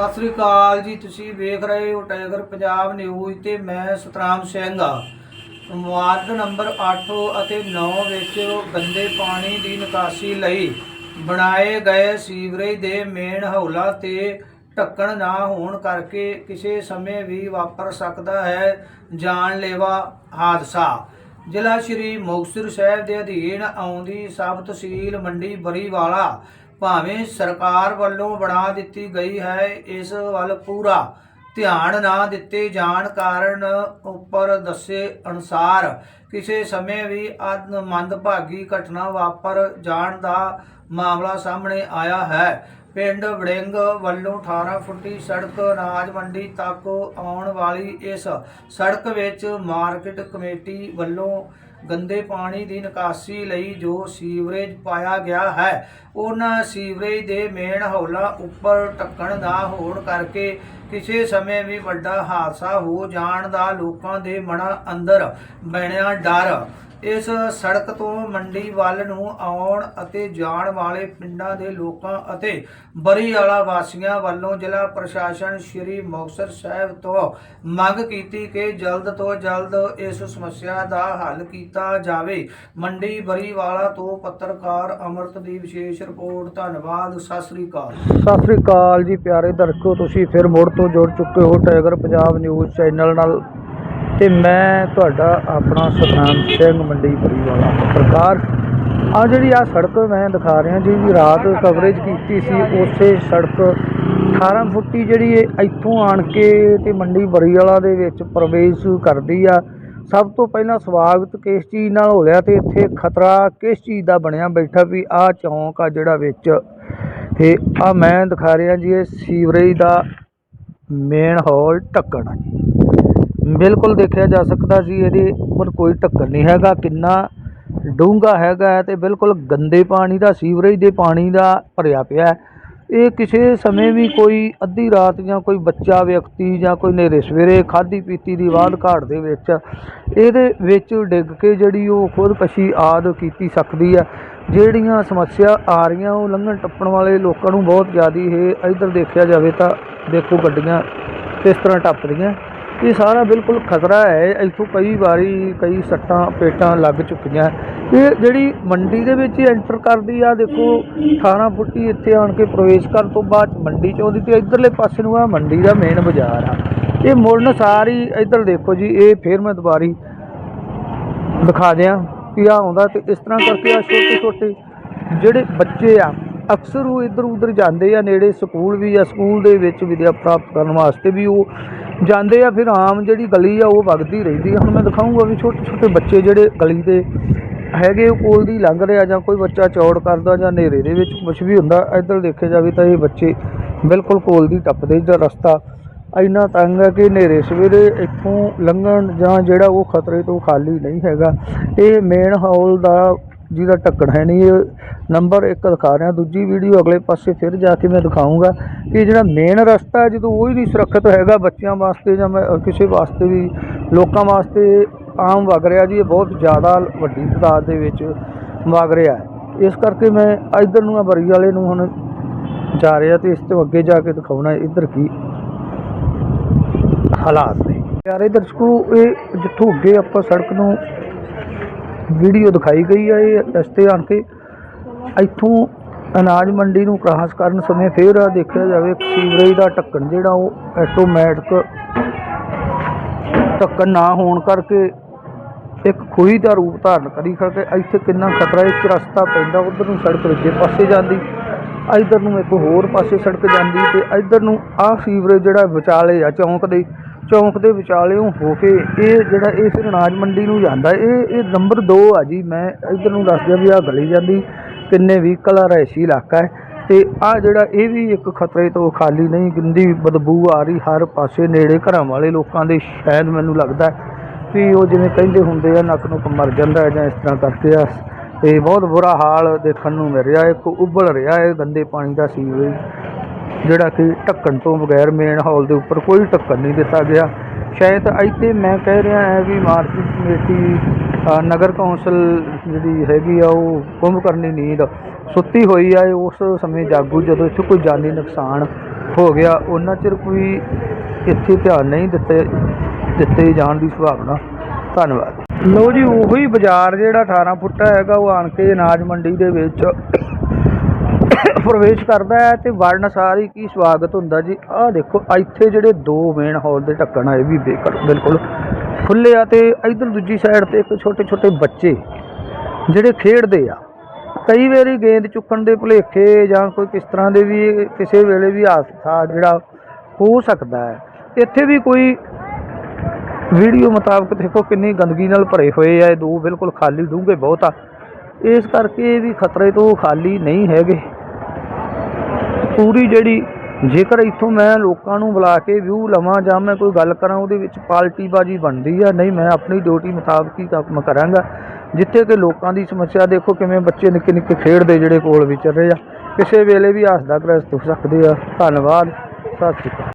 ਸਤਿ ਸ੍ਰੀ ਅਕਾਲ ਜੀ, ਤੁਸੀਂ ਵੇਖ ਰਹੇ ਹੋ ਟਾਈਗਰ ਪੰਜਾਬ ਨਿਊਜ਼ ਤੇ ਮੈਂ ਸਤਰਾਮ ਸਿੰਘ। ਆ ਵਾਰਡ ਨੰਬਰ 8 ਅਤੇ 9 ਵਿੱਚ ਗੰਦੇ ਪਾਣੀ ਦੀ ਨਿਕਾਸੀ ਲਈ ਬਣਾਏ ਗਏ ਸੀਵਰੇਜ ਦੇ ਮੇਨ ਹੌਲਾ ਤੇ ਢੱਕਣ ਨਾ ਹੋਣ ਕਰਕੇ ਕਿਸੇ ਸਮੇਂ ਵੀ ਵਾਪਰ ਸਕਦਾ ਹੈ ਜਾਨਲੇਵਾ ਹਾਦਸਾ। ਜ਼ਿਲ੍ਹਾ ਸ਼੍ਰੀ ਮੁਕਤਸਰ ਸਾਹਿਬ ਦੇ ਅਧੀਨ ਆਉਂਦੀ ਸਬ ਤਹਿਸੀਲ ਮੰਡੀ ਬਰੀਵਾਲਾ ਭਾਵੇਂ ਸਰਕਾਰ ਵੱਲੋਂ ਬਣਾ ਦਿੱਤੀ ਗਈ ਹੈ, ਇਸ ਵੱਲ ਪੂਰਾ ਧਿਆਨ ਨਾ ਦਿੱਤੇ ਜਾਣ ਕਾਰਨ ਉੱਪਰ ਦੱਸੇ ਅਨੁਸਾਰ ਕਿਸੇ ਸਮੇਂ ਵੀ ਅਦ ਮੰਦਭਾਗੀ ਘਟਨਾ ਵਾਪਰ ਜਾਣ ਦਾ ਮਾਮਲਾ ਸਾਹਮਣੇ ਆਇਆ ਹੈ। ਪਿੰਡ ਵੜਿੰਗ ਵੱਲੋਂ 18 ਫੁੱਟੀ ਸੜਕ ਅਨਾਜ ਮੰਡੀ ਤੱਕ ਆਉਣ ਵਾਲੀ ਇਸ ਸੜਕ ਵਿੱਚ ਮਾਰਕੀਟ ਕਮੇਟੀ ਵੱਲੋਂ ਗੰਦੇ ਪਾਣੀ ਦੀ ਨਿਕਾਸੀ ਲਈ ਜੋ ਸੀਵਰੇਜ ਪਾਇਆ ਗਿਆ ਹੈ, ਉਹਨਾਂ ਸੀਵਰੇਜ ਦੇ ਮੇਨ ਹੌਲਾ ਉੱਪਰ ਢੱਕਣ ਨਾ ਹੋਣ ਕਰਕੇ ਕਿਸੇ ਸਮੇਂ ਵੀ ਵੱਡਾ ਹਾਦਸਾ ਹੋ ਜਾਣ ਦਾ ਲੋਕਾਂ ਦੇ ਮਨਾਂ ਅੰਦਰ ਬਣਿਆ ਡਰ। ਇਸ ਸੜਕ ਤੋਂ ਮੰਡੀ ਵੱਲ ਨੂੰ ਆਉਣ ਅਤੇ ਜਾਣ ਵਾਲੇ ਪਿੰਡਾਂ ਦੇ ਲੋਕਾਂ ਅਤੇ ਬਰੀਵਾਲਾ ਵਾਸੀਆਂ ਵੱਲੋਂ ਜ਼ਿਲ੍ਹਾ ਪ੍ਰਸ਼ਾਸਨ ਸ਼੍ਰੀ ਮੁਕਤਸਰ ਸਾਹਿਬ ਤੋਂ ਮੰਗ ਕੀਤੀ ਕਿ ਜਲਦ ਤੋਂ ਜਲਦ ਇਸ ਸਮੱਸਿਆ ਦਾ ਹੱਲ ਕੀਤਾ ਜਾਵੇ। ਮੰਡੀ ਬਰੀਵਾਲਾ ਤੋਂ ਪੱਤਰਕਾਰ ਅਮਰਤ ਦੀ ਵਿਸ਼ੇਸ਼ ਰਿਪੋਰਟ। ਧੰਨਵਾਦ, ਸਤਿ ਸ੍ਰੀ ਅਕਾਲ। ਸਤਿ ਸ੍ਰੀ ਅਕਾਲ ਜੀ ਪਿਆਰੇ ਦਰਸ਼ਕੋ, ਤੁਸੀਂ ਫਿਰ ਮੁੜ ਤੋਂ ਜੁੜ ਚੁੱਕੇ ਹੋ ਟਾਈਗਰ ਪੰਜਾਬ ਨਿਊਜ਼ ਚੈਨਲ ਨਾਲ। ਤੇ ਮੈਂ ਤੁਹਾਡਾ ਆਪਣਾ ਸਤਨਾਮ ਸਿੰਘ ਮੰਡੀ ਪਰੀਵਾਲਾ ਪੱਤਰਕਾਰ ਆ ਜਿਹੜੀ ਆ ਸੜਕ ਮੈਂ ਦਿਖਾ ਰਿਹਾ ਜੀ ਜੀ ਰਾਤ ਕਵਰੇਜ ਕੀਤੀ ਸੀ, ਉਸੇ ਸੜਕ 18 ਫੁੱਟੀ ਜਿਹੜੀ ਇਹ ਇੱਥੋਂ ਆਣ ਕੇ ਤੇ ਮੰਡੀ ਬਰੀਵਾਲਾ ਦੇ ਵਿੱਚ ਪ੍ਰਵੇਸ਼ ਕਰਦੀ ਆ। ਸਭ ਤੋਂ ਪਹਿਲਾਂ ਸਵਾਗਤ ਕਿਸ ਚੀਜ਼ ਨਾਲ ਹੋ ਰਿਹਾ ਤੇ ਇੱਥੇ ਖਤਰਾ ਕਿਸ ਚੀਜ਼ ਦਾ ਬਣਿਆ ਬੈਠਾ ਵੀ ਆ ਚੌਂਕ ਆ ਜਿਹੜਾ ਵਿੱਚ। ਤੇ ਆ ਮੈਂ ਦਿਖਾ ਰਿਹਾ ਜੀ, ਇਹ ਸੀਵਰੇਜ ਦਾ ਮੇਨ ਹਾਲ ਢੱਕਣ ਆ ਜੀ। ਬਿਲਕੁਲ ਦੇਖਿਆ ਜਾ ਸਕਦਾ ਜੀ, ਇਹਦੇ ਉੱਪਰ ਕੋਈ ਢੱਕਣ ਨਹੀਂ ਹੈਗਾ, ਕਿੰਨਾ ਡੂੰਘਾ ਹੈਗਾ ਹੈ ਤੇ ਬਿਲਕੁਲ ਗੰਦੇ ਪਾਣੀ ਦਾ, ਸੀਵਰੇਜ ਦੇ ਪਾਣੀ ਦਾ ਭਰਿਆ ਪਿਆ ਇਹ ਕਿਸੇ ਸਮੇਂ ਵੀ ਕੋਈ ਅੱਧੀ ਰਾਤ ਜਾਂ ਕੋਈ ਬੱਚਾ, ਵਿਅਕਤੀ ਜਾਂ ਕੋਈ ਨੇਰੇ ਸਵੇਰੇ ਖਾਦੀ ਪੀਤੀ ਦੀ ਬਾਅਦ ਘਾਟ ਦੇ ਵਿੱਚ ਇਹਦੇ ਵਿੱਚ ਡਿੱਗ ਕੇ ਜਿਹੜੀ ਉਹ ਖੁਦਕਸ਼ੀ ਆਦ ਕੀਤੀ ਸਕਦੀ ਆ ਜਿਹੜੀਆਂ ਸਮੱਸਿਆ ਆ ਰਹੀਆਂ, ਉਹ ਲੰਘਣ ਟੱਪਣ ਵਾਲੇ ਲੋਕਾਂ ਨੂੰ ਬਹੁਤ ਜ਼ਿਆਦੀ ਇਹ ਇੱਧਰ ਦੇਖਿਆ ਜਾਵੇ ਤਾਂ ਦੇਖੋ ਗੱਡੀਆਂ ਕਿਸ ਤਰ੍ਹਾਂ ਟੱਪ ਰਹੀਆਂ ਇਹ ਸਾਰਾ ਬਿਲਕੁਲ ਖਤਰਾ ਹੈ। ਇੱਥੋਂ ਕਈ ਵਾਰੀ ਕਈ ਸੱਟਾਂ, ਪੇਟਾਂ ਲੱਗ ਚੁੱਕੀਆਂ। ਇਹ ਜਿਹੜੀ ਮੰਡੀ ਦੇ ਵਿੱਚ ਐਂਟਰ ਕਰਦੀ ਆ, ਦੇਖੋ 18 ਫੁੱਟੀ ਇੱਥੇ ਆਣ ਕੇ ਪ੍ਰਵੇਸ਼ ਕਰਨ ਤੋਂ ਬਾਅਦ ਮੰਡੀ ਚ ਆਉਂਦੀ ਤੇ ਇਧਰਲੇ ਪਾਸੇ ਨੂੰ ਆ ਮੰਡੀ ਦਾ ਮੇਨ ਬਾਜ਼ਾਰ ਆ। ਇਹ ਮੁੜਨ ਸਾਰੀ ਇੱਧਰ ਦੇਖੋ ਜੀ, ਇਹ ਫੇਰ ਮੈਂ ਦੁਬਾਰੀ ਦਿਖਾ ਦਿਆਂ ਕਿ ਆ ਆਉਂਦਾ ਤੇ ਇਸ ਤਰ੍ਹਾਂ ਕਰਕੇ ਆ ਛੋਟੇ ਛੋਟੇ ਜਿਹੜੇ ਬੱਚੇ ਆ, ਅਕਸਰ ਉਹ ਇੱਧਰ ਉੱਧਰ ਜਾਂਦੇ ਆ, ਨੇੜੇ ਸਕੂਲ ਵੀ ਆ, ਸਕੂਲ ਦੇ ਵਿੱਚ ਵਿਦਿਆ ਪ੍ਰਾਪਤ ਕਰਨ ਵਾਸਤੇ ਵੀ ਉਹ ਜਾਂਦੇ ਆ ਫਿਰ ਆਮ ਜਿਹੜੀ ਗਲੀ ਆ ਉਹ ਵਗਦੀ ਰਹਿੰਦੀ ਆ। ਹੁਣ ਮੈਂ ਦਿਖਾਊਂਗਾ ਵੀ ਛੋਟੇ ਛੋਟੇ ਬੱਚੇ ਜਿਹੜੇ ਗਲੀ ਦੇ ਹੈਗੇ, ਉਹ ਕੋਲ ਦੀ ਲੰਘ ਰਿਹਾ ਜਾਂ ਕੋਈ ਬੱਚਾ ਚੌੜ ਕਰਦਾ ਜਾਂ ਹਨੇਰੇ ਦੇ ਵਿੱਚ ਕੁਝ ਵੀ ਹੁੰਦਾ, ਇੱਧਰ ਦੇਖਿਆ ਜਾਵੇ ਤਾਂ ਇਹ ਬੱਚੇ ਬਿਲਕੁਲ ਕੋਲ ਦੀ ਟੱਪਦੇ ਜਿਹੜਾ ਰਸਤਾ ਇੰਨਾ ਤੰਗ ਹੈ ਕਿ ਹਨੇਰੇ ਸਵੇਰੇ ਇੱਥੋਂ ਲੰਘਣ ਜਾਂ ਜਿਹੜਾ ਉਹ ਖਤਰੇ ਤੋਂ ਖਾਲੀ ਨਹੀਂ ਹੈਗਾ। ਇਹ ਮੇਨ ਹਾਲ ਦਾ ਜਿਹਦਾ ਢੱਕਣ ਹੈ ਨਹੀਂ, ਇਹ ਨੰਬਰ ਇੱਕ ਦਿਖਾ ਰਿਹਾ, ਦੂਜੀ ਵੀਡੀਓ ਅਗਲੇ ਪਾਸੇ ਫਿਰ ਜਾ ਕੇ ਮੈਂ ਦਿਖਾਊਂਗਾ। ਕਿ ਜਿਹੜਾ ਮੇਨ ਰਸਤਾ ਹੈ, ਜਦੋਂ ਉਹ ਹੀ ਨਹੀਂ ਸੁਰੱਖਿਅਤ ਹੈਗਾ ਬੱਚਿਆਂ ਵਾਸਤੇ ਜਾਂ ਮੈਂ ਕਿਸੇ ਵਾਸਤੇ ਵੀ, ਲੋਕਾਂ ਵਾਸਤੇ ਆਮ ਵਗ ਰਿਹਾ ਜੀ, ਇਹ ਬਹੁਤ ਜ਼ਿਆਦਾ ਵੱਡੀ ਤਾਦਾਦ ਦੇ ਵਿੱਚ ਵਗ ਰਿਹਾ ਹੈ। ਇਸ ਕਰਕੇ ਮੈਂ ਇੱਧਰ ਨੂੰ ਆ ਬਰੀ ਵਾਲੇ ਨੂੰ ਹੁਣ ਜਾ ਰਿਹਾ ਤੇ ਇਸ ਤੋਂ ਅੱਗੇ ਜਾ ਕੇ ਦਿਖਾਉਣਾ, ਇੱਧਰ ਕੀ ਹਾਲਾਤ ਨੇ। ਪਿਆਰੇ ਦਰਸ਼ਕੋ ਇਹ ਜਿੱਥੋਂ ਅੱਗੇ ਆਪਾਂ ਸੜਕ ਨੂੰ ਵੀਡੀਓ ਦਿਖਾਈ ਗਈ ਆ ਇਹ ਰਸਤੇ ਆਣ ਕੇ ਇੱਥੋਂ ਅਨਾਜ ਮੰਡੀ ਨੂੰ ਕ੍ਰਾਸ ਕਰਨ ਸਮੇਂ ਫੇਰ ਦੇਖਿਆ ਜਾਵੇ ਸੀਵਰੇਜ ਦਾ ਢੱਕਣ ਜਿਹੜਾ ਉਹ ਆਟੋਮੈਟਿਕ ਢੱਕਣ ਨਾ ਹੋਣ ਕਰਕੇ ਇੱਕ ਖੂਹੀ ਦਾ ਰੂਪ ਧਾਰਨ ਕਰੀ ਕਰਕੇ ਇੱਥੇ ਕਿੰਨਾ ਖਤਰਾ, ਇੱਕ ਰਸਤਾ ਪੈਂਦਾ ਉਧਰ ਨੂੰ ਸੜਕ ਦੂਜੇ ਪਾਸੇ ਜਾਂਦੀ, ਇੱਧਰ ਨੂੰ ਇੱਕ ਹੋਰ ਪਾਸੇ ਸੜਕ ਜਾਂਦੀ ਤੇ ਇੱਧਰ ਨੂੰ ਆਹ ਸੀਵਰੇਜ ਜਿਹੜਾ ਵਿਚਾਲੇ ਆ ਚੌਂਕ ਦੇ ਚੌਂਕ ਦੇ ਵਿਚਾਲਿਓਂ ਹੋ ਕੇ ਇਹ ਜਿਹੜਾ ਇਹ ਫਿਰ ਅਨਾਜ ਮੰਡੀ ਨੂੰ ਜਾਂਦਾ, ਇਹ ਇਹ ਨੰਬਰ 2 ਆ ਜੀ। ਮੈਂ ਇੱਧਰ ਨੂੰ ਦੱਸ ਦਿਆਂ ਵੀ ਆਹ ਗਲੀ ਜਾਂਦੀ, ਕਿੰਨੇ ਵੀ ਕਲਾ ਰਹਿਸ਼ੀ ਇਲਾਕਾ ਹੈ। ਤੇ ਆ ਜਿਹੜਾ ਇਹ ਵੀ ਇੱਕ ਖਤਰੇ ਤੋਂ ਖਾਲੀ ਨਹੀਂ, ਗੰਦੀ ਬਦਬੂ ਆ ਰਹੀ ਹਰ ਪਾਸੇ ਨੇੜੇ ਘਰਾਂ ਵਾਲੇ ਲੋਕਾਂ ਦੇ ਸ਼ਾਇਦ ਮੈਨੂੰ ਲੱਗਦਾ ਵੀ ਉਹ ਜਿਵੇਂ ਕਹਿੰਦੇ ਹੁੰਦੇ ਆ, ਨੱਕ ਨੂੰ ਮਰ ਜਾਂਦਾ ਜਾਂ ਇਸ ਤਰ੍ਹਾਂ ਕਰਕੇ ਆ। ਤੇ ਬਹੁਤ ਬੁਰਾ ਹਾਲ ਦੇਖਣ ਨੂੰ ਮਿਲ ਰਿਹਾ, ਇੱਕ ਉਬਲ ਰਿਹਾ ਹੈ, ਗੰਦੇ ਪਾਣੀ ਦਾ ਸੀਵਰੇਜ। ਜਿਹੜਾ ਕਿ ਢੱਕਣ ਤੋਂ ਬਗੈਰ ਮੇਨ ਹਾਲ ਦੇ ਉੱਪਰ ਕੋਈ ਢੱਕਣ ਨਹੀਂ ਦਿੱਤਾ ਗਿਆ। ਸ਼ਾਇਦ ਇੱਥੇ ਮੈਂ ਕਹਿ ਰਿਹਾ ਹਾਂ ਵੀ ਮਾਰਕੀਟ ਕਮੇਟੀ ਨਗਰ ਕੌਂਸਲ ਜਿਹੜੀ ਹੈਗੀ ਆ, ਉਹ ਕੁੰਭ ਕਰਨੀ ਨੀਂਦ ਸੁੱਤੀ ਹੋਈ ਆ। ਉਸ ਸਮੇਂ ਜਾਗੂ ਜਦੋਂ ਇੱਥੇ ਕੋਈ ਜਾਨੀ ਨੁਕਸਾਨ ਹੋ ਗਿਆ, ਉਹਨਾਂ ਚਿਰ ਕੋਈ ਇੱਥੇ ਧਿਆਨ ਨਹੀਂ ਦਿੱਤੇ ਦਿੱਤੇ ਜਾਣ ਦੀ ਸੰਭਾਵਨਾ। ਧੰਨਵਾਦ। ਲੋ ਜੀ, ਉਹੀ ਬਾਜ਼ਾਰ ਜਿਹੜਾ 18 ਫੁੱਟਾ ਹੈਗਾ, ਉਹ ਆਣ ਕੇ ਅਨਾਜ ਮੰਡੀ ਦੇ ਵਿੱਚ ਪ੍ਰਵੇਸ਼ ਕਰਦਾ ਹੈ ਤੇ ਵੜਨ ਸਾਰੀ ਕੀ ਸਵਾਗਤ ਹੁੰਦਾ ਜੀ। ਆਹ ਦੇਖੋ, ਇੱਥੇ ਜਿਹੜੇ ਦੋ ਮੇਨ ਹਾਲ ਦੇ ਢੱਕਣ ਆ, ਇਹ ਵੀ ਬੇਕਰ ਬਿਲਕੁਲ ਖੁੱਲੇ ਆ ਤੇ ਇਧਰ ਦੂਜੀ ਸਾਈਡ ਤੇ ਇੱਕ ਛੋਟੇ ਛੋਟੇ ਬੱਚੇ ਜਿਹੜੇ ਖੇਡਦੇ ਆ। ਕਈ ਵਾਰੀ ਗੇਂਦ ਚੁੱਕਣ ਦੇ ਭੁਲੇਖੇ ਜਾਂ ਕੋਈ ਕਿਸ ਤਰ੍ਹਾਂ ਦੇ ਵੀ, ਕਿਸੇ ਵੇਲੇ ਵੀ ਹਾਦਸਾ ਜਿਹੜਾ ਹੋ ਸਕਦਾ ਹੈ। ਇੱਥੇ ਵੀ ਕੋਈ ਵੀਡੀਓ ਮੁਤਾਬਕ ਦੇਖੋ ਕਿੰਨੀ ਗੰਦਗੀ ਨਾਲ ਭਰੇ ਹੋਏ ਆ, ਇਹ ਦੋ ਬਿਲਕੁਲ ਖਾਲੀ ਡੂੰਘੇ ਬਹੁਤ ਆ। ਇਸ ਕਰਕੇ ਇਹ ਵੀ ਖਤਰੇ ਤੋਂ ਖਾਲੀ ਨਹੀਂ ਹੈਗੇ। ਪੂਰੀ ਜਿਹੜੀ, ਜੇਕਰ ਇੱਥੋਂ ਮੈਂ ਲੋਕਾਂ ਨੂੰ ਬੁਲਾ ਕੇ ਵਿਊ ਲਵਾਂ ਜਾਂ ਮੈਂ ਕੋਈ ਗੱਲ ਕਰਾਂ, ਉਹਦੇ ਵਿੱਚ ਪਾਲਟੀਬਾਜੀ ਬਣਦੀ ਆ। ਨਹੀਂ, ਮੈਂ ਆਪਣੀ ਡਿਊਟੀ ਮੁਤਾਬਕ ਹੀ ਕੰਮ ਕਰਾਂਗਾ, ਜਿੱਥੇ ਕਿ ਲੋਕਾਂ ਦੀ ਸਮੱਸਿਆ ਦੇਖੋ ਕਿਵੇਂ ਬੱਚੇ ਨਿੱਕੇ ਨਿੱਕੇ ਖੇਡਦੇ ਜਿਹੜੇ ਕੋਲ ਵਿਚਰ ਰਹੇ ਆ। ਕਿਸੇ ਵੇਲੇ ਵੀ ਹੱਸਦਾ ਗ੍ਰਸਤ ਹੋ ਸਕਦੇ ਆ। ਧੰਨਵਾਦ। ਸਤਿ ਸ਼੍ਰੀ ਅਕਾਲ।